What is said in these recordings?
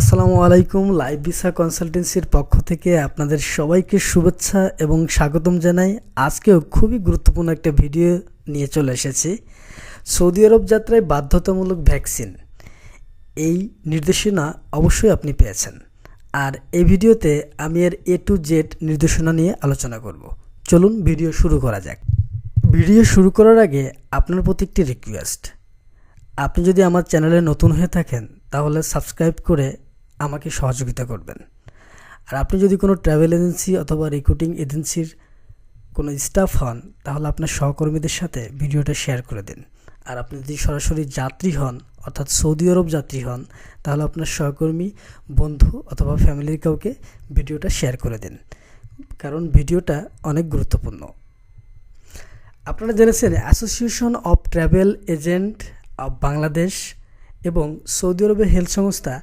আসসালামু আলাইকুম, live visa কনসালটেন্সির পক্ষ থেকে আপনাদের সবাইকে শুভেচ্ছা এবং স্বাগতম জানাই। আজকেও খুবই গুরুত্বপূর্ণ একটা ভিডিও নিয়ে চলে এসেছি। সৌদি আরব যাত্রায় বাধ্যতামূলক ভ্যাকসিন। এই নির্দেশনা অবশ্যই আপনি পেয়েছেন। আর এই ভিডিওতে আমি এর এ টু জেড নির্দেশনা নিয়ে আলোচনা করব। চলুন ভিডিও শুরু করা যাক। ভিডিও শুরু করার আগে আপনার প্রতি একটি রিকোয়েস্ট আপনি যদি আমার চ্যানেলে নতুন হয়ে থাকেন, তাহলে সাবস্ক্রাইব করে আমাকে সহযোগিতা করবেন। আর আপনি যদি কোনো ট্রাভেল এজেন্সি অথবা রিক্রুটিং এজেন্সির কোনো স্টাফ হন, তাহলে আপনার সহকর্মীদের সাথে ভিডিওটা শেয়ার করে দিন। আর আপনি যদি সরাসরি যাত্রী হন, অর্থাৎ সৌদি আরব যাত্রী হন, তাহলে আপনার সহকর্মী, বন্ধু অথবা ফ্যামিলির কাউকে ভিডিওটা শেয়ার করে দিন। কারণ ভিডিওটা অনেক গুরুত্বপূর্ণ। আপনারা জেনেছেন association of travel agent of Bangladesh এবং সৌদি আরবের হেলথ সংস্থা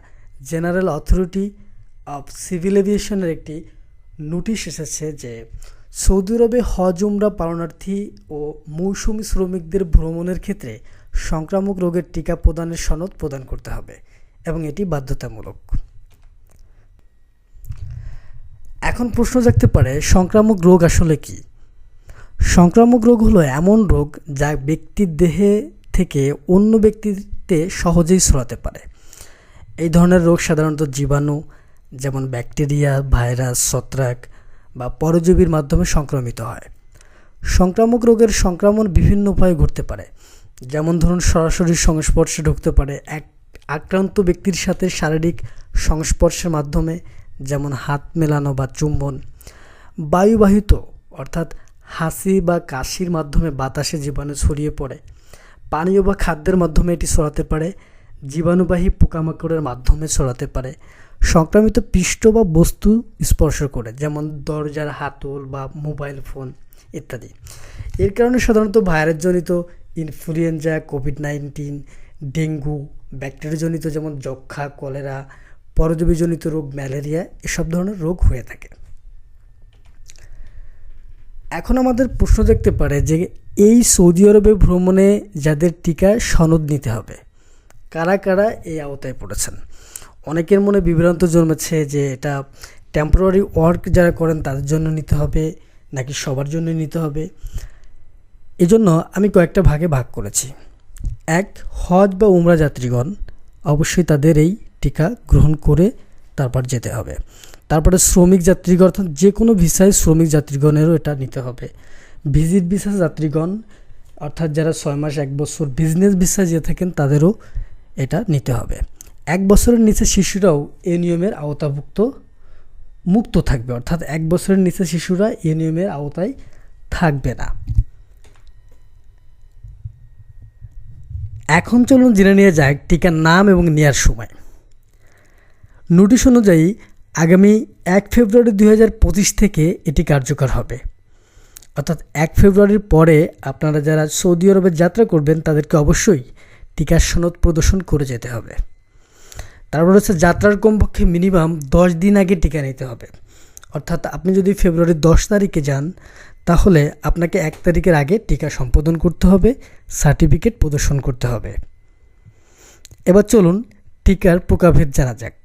জেনারেল অথরিটি অফ সিভিল এভিয়েশনের একটি নোটিশ এসেছে যে সৌদি আরবে হজ উমরা পালনার্থী ও মৌসুমি শ্রমিকদের ভ্রমণের ক্ষেত্রে সংক্রামক রোগের টিকা প্রদানের সনদ প্রদান করতে হবে এবং এটি বাধ্যতামূলক। এখন প্রশ্ন জাগতে পারে, সংক্রামক রোগ আসলে কি? সংক্রামক রোগ হলো এমন রোগ যা ব্যক্তির দেহে থেকে অন্য ব্যক্তিতে সহজেই ছড়াতে পারে। এই ধরনের রোগ সাধারণত জীবাণু, যেমন ব্যাকটেরিয়া, ভাইরাস, ছত্রাক বা পরজীবীর মাধ্যমে সংক্রমিত হয়। সংক্রামক রোগের সংক্রমণ বিভিন্ন উপায়ে ঘটতে পারে। যেমন ধরুন, সরাসরি সংস্পর্শে ঢুকতে পারে এক আক্রান্ত ব্যক্তির সাথে শারীরিক সংস্পর্শের মাধ্যমে, যেমন হাত মেলানো বা চুম্বন। বায়ুবাহিত, অর্থাৎ হাসি বা কাশির মাধ্যমে বাতাসে জীবাণু ছড়িয়ে পড়ে। পানীয় বা খাদ্যের মাধ্যমে এটি ছড়াতে পারে। জীবাণুবাহী পোকামাকড়ের মাধ্যমে ছড়াতে পারে। সংক্রামিত পৃষ্ঠ বা বস্তু স্পর্শ করে, যেমন দরজার হাতল বা মোবাইল ফোন ইত্যাদি। এর কারণে সাধারণত ভাইরাসজনিত ইনফ্লুয়েঞ্জা, কোভিড নাইন্টিন, ডেঙ্গু, ব্যাকটেরিয়াজনিত যেমন যক্ষা কলেরা, পরজীবীজনিত রোগ, ম্যালেরিয়া এসব ধরনের রোগ হয়ে থাকে। এখন আমাদের প্রশ্ন দেখতে পারে যে এই সৌদি আরবে ভ্রমণে যাদের টিকা সনদ নিতে হবে কারা কারা এই আওতায় পড়েছেন? অনেকের মনে বিভ্রান্ত জন্মেছে যে এটা টেম্পোরারি ওয়ার্ক যারা করেন তাদের জন্য নিতে হবে নাকি সবার জন্য নিতে হবে? এজন্য আমি কয়েকটা ভাগে ভাগ করেছি। এক, হজ বা উমরা যাত্রীগণ অবশ্যই তাদের এই টিকা গ্রহণ করে তারপর যেতে হবে। তারপরে শ্রমিক যাত্রীগণ অর্থাৎ যে কোনো ভিসায় শ্রমিক যাত্রীগণেরও এটা নিতে হবে। ভিজিট ভিসা যাত্রীগণ অর্থাৎ যারা ছয় মাস, এক বছর বিজনেস ভিসা যে থাকেন তাদেরও এটা নিতে হবে। এক বছরের নিচে শিশুরাও এই নিয়মের আওতাভুক্ত মুক্ত থাকবে, অর্থাৎ এক বছরের নিচে শিশুরা এই নিয়মের আওতায় থাকবে না। এখন চলুন জেনে নিয়ে যাক টিকার নাম এবং নেওয়ার সময়। নোটিশ অনুযায়ী আগামী এক ফেব্রুয়ারি দু হাজার পঁচিশ থেকে এটি কার্যকর হবে। অর্থাৎ এক ফেব্রুয়ারির পরে আপনারা যারা সৌদি আরবে যাত্রা করবেন তাদেরকে অবশ্যই টিকার সনদ প্রদর্শন করে যেতে হবে। তারপর হচ্ছে যাত্রার কমপক্ষে মিনিমাম দশ দিন আগে টিকা নিতে হবে। অর্থাৎ আপনি যদি ফেব্রুয়ারির দশ তারিখে যান, তাহলে আপনাকে এক তারিখের আগে টিকা সম্পাদন করতে হবে, সার্টিফিকেট প্রদর্শন করতে হবে। এবার চলুন টিকার প্রকারভেদ জানা যাক।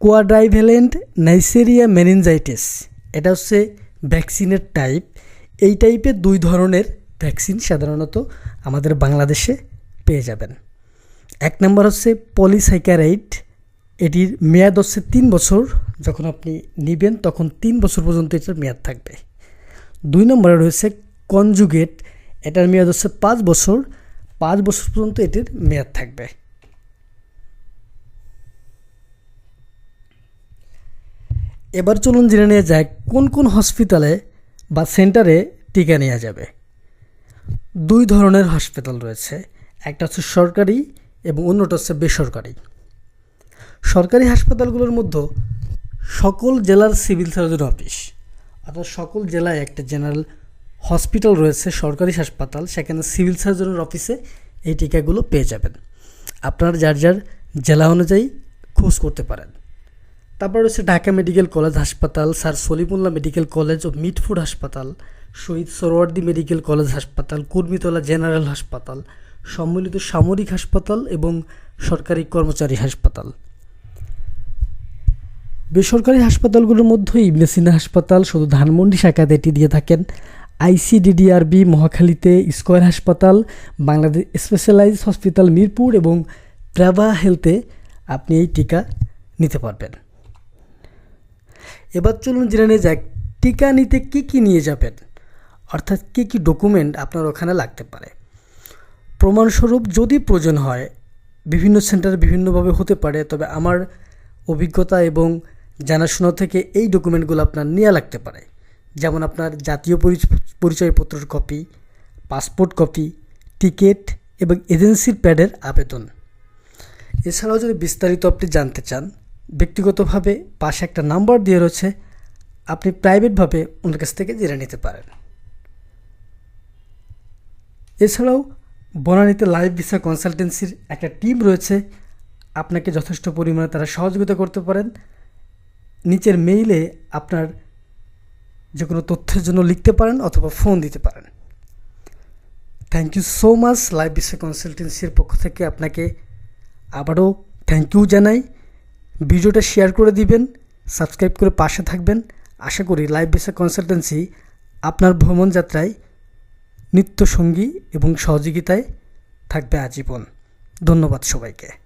কোয়াড্রাইভেলেন্ট নাইসেরিয়া মেনিনজাইটিস, এটা হচ্ছে ভ্যাকসিনের টাইপ এই টাইপের দুই ধরনের ভ্যাকসিন সাধারণত আমাদের বাংলাদেশে পেয়ে যাবেন। এক নম্বর হচ্ছে পলিসাইকারাইড। এটির মেয়াদ হচ্ছে তিন বছর। যখন আপনি নেবেন, তখন তিন বছর পর্যন্ত এটার মেয়াদ থাকবে। দুই নম্বরে রয়েছে কনজুগেট। এটার মেয়াদ হচ্ছে পাঁচ বছর। পাঁচ বছর পর্যন্ত এটির মেয়াদ থাকবে। এবার চলুন জেনে নেওয়া যায় কোন কোন হসপিটালে বা সেন্টারে টিকা নেওয়া যাবে। দুই ধরনের হাসপাতাল রয়েছে। একটা হচ্ছে সরকারি এবং অন্যটা হচ্ছে বেসরকারি। সরকারি হাসপাতালগুলোর মধ্যে সকল জেলার সিভিল সার্জন অফিস অর্থাৎ সকল জেলায় একটা জেনারেল হসপিটাল রয়েছে, সরকারি হাসপাতাল। সেখানে সিভিল সার্জনের অফিসে এই টিকাগুলো পেয়ে যাবেন। আপনারা যার যার জেলা অনুযায়ী খোঁজ করতে পারেন। তারপর রয়েছে ঢাকা মেডিকেল কলেজ হাসপাতাল, স্যার সলিমুল্লাহ মেডিকেল কলেজ ও মিটফুড হাসপাতাল, শহীদ সরোয়ার্দি মেডিকেল কলেজ হাসপাতাল, কুর্মিতলা জেনারেল হাসপাতাল, সম্মিলিত সামরিক হাসপাতাল এবং সরকারি কর্মচারী হাসপাতাল। বেসরকারি হাসপাতালগুলোর মধ্যে ইবনে সিনা হাসপাতাল, শুধু ধানমন্ডি শাখাতে এটি দিয়ে থাকেন। আইসিডিডিআরবি মহাখালীতে স্কয়ার হাসপাতাল, বাংলাদেশ স্পেশালাইজ হসপিটাল মিরপুর এবং প্রাভা হেলথে আপনি এই টিকা নিতে পারবেন। এবার চলুন জেনে নিয়ে যাক, টিকা নিতে কী কী নিয়ে যাবেন? অর্থাৎ কী কী ডকুমেন্ট আপনার ওখানে লাগতে পারে? প্রমাণস্বরূপ যদি প্রয়োজন হয়, বিভিন্ন সেন্টারে বিভিন্নভাবে হতে পারে, তবে আমার অভিজ্ঞতা এবং জানাশোনা থেকে এই ডকুমেন্টগুলো আপনার নেওয়া লাগতে পারে। যেমন আপনার জাতীয় পরিচ- পরিচয়পত্রের কপি পাসপোর্ট কপি টিকিট এবং এজেন্সির প্যাডের আবেদন। এছাড়াও যদি বিস্তারিত আপনি জানতে চান ব্যক্তিগতভাবে পাশে একটা নাম্বার দিয়ে রয়েছে, আপনি প্রাইভেটভাবে ওনার কাছ থেকে জেনে নিতে পারেন। এছাড়াও বনানীতে লাইভ ভিসা কনসালটেন্সির একটা টিম রয়েছে, আপনাকে যথেষ্ট পরিমাণে তারা সহযোগিতা করতে পারেন। নিচের মেইলে আপনার যে কোনো তথ্যের জন্য লিখতে পারেন অথবা ফোন দিতে পারেন। Thank you so much live visa কনসালটেন্সির পক্ষ থেকে আপনাকে আবারও থ্যাংক ইউ জানাই। ভিডিওটা শেয়ার করে দিবেন, সাবস্ক্রাইব করে পাশে থাকবেন। আশা করি লাইভ ভিসা কনসালটেন্সি আপনার ভ্রমণ যাত্রায়, নিত্য সঙ্গী এবং সহযোগিতায় থাকবে আজীবন। ধন্যবাদ সবাইকে।